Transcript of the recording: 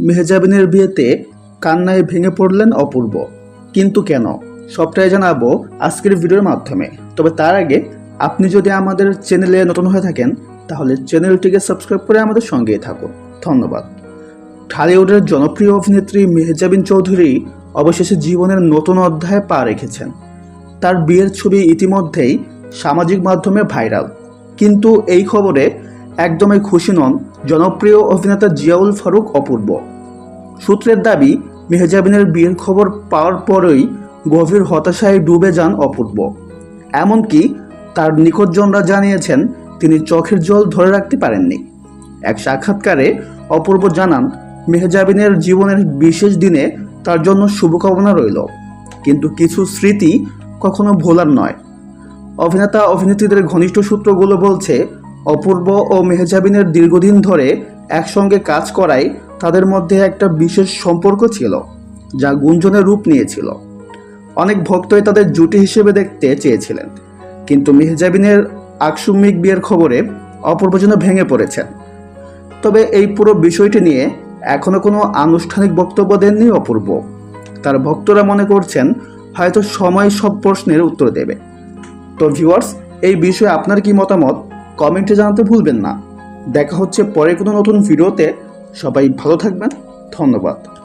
মেহজাবিনের বিয়েতে কান্নায় ভেঙে পড়লেন অপূর্ব। কিন্তু কেন? সবটাই জানাব আজকের ভিডিওর মাধ্যমে। তবে তার আগে আপনি যদি আমাদের চ্যানেলে নতুন হয়ে থাকেন, তাহলে চ্যানেলটিকে সাবস্ক্রাইব করে আমাদের সঙ্গেই থাকুন। ধন্যবাদ। ঢালিউডের জনপ্রিয় অভিনেত্রী মেহজাবিন চৌধুরী অবশেষে জীবনের নতুন অধ্যায়ে পা রেখেছেন। তার বিয়ের ছবি ইতিমধ্যেই সামাজিক মাধ্যমে ভাইরাল। কিন্তু এই খবরে একদমই খুশি নন জনপ্রিয় অভিনেতা জিয়াউল ফারুক অপূর্ব। সূত্রের দাবি, মেহজাবিনের বিয়ের খবর পাওয়ার পরই গভীর হতাশায় ডুবে যান অপূর্ব। এমনকি তার নিকটজনরা জানিয়েছেন, তিনি চোখের জল ধরে রাখতে পারেননি। এক সাক্ষাৎকারে অপূর্ব জানান, মেহজাবিনের জীবনের বিশেষ দিনে তার জন্য শুভকামনা রইল। কিন্তু কিছু স্মৃতি কখনো ভোলার নয়। অভিনেতা অভিনেত্রীদের ঘনিষ্ঠ সূত্রগুলো বলছে অপূর্ব ও মেহজাবিনের দীর্ঘদিন ধরে একসঙ্গে কাজ করায় তাদের মধ্যে একটা বিশেষ সম্পর্ক ছিল, যা গুঞ্জনের রূপ নিয়েছিল। অনেক ভক্তই তাদের জুটি হিসেবে দেখতে চেয়েছিলেন, কিন্তু মেহজাবিনের আকস্মিক বিয়ের খবরে অপূর্ব যেন ভেঙে পড়েছেন। তবে এই পুরো বিষয়টি নিয়ে এখনও কোনো আনুষ্ঠানিক বক্তব্য দেননি অপূর্ব। তার ভক্তরা মনে করছেন, হয়তো সময় সব প্রশ্নের উত্তর দেবে। তো ভিউয়ার্স এই বিষয়ে আপনার কি মতামত? কমেন্টে জানাতে ভুলবেন না। দেখা হচ্ছে পরে কোনো নতুন ভিডিওতে। সবাই ভালো থাকবেন। ধন্যবাদ।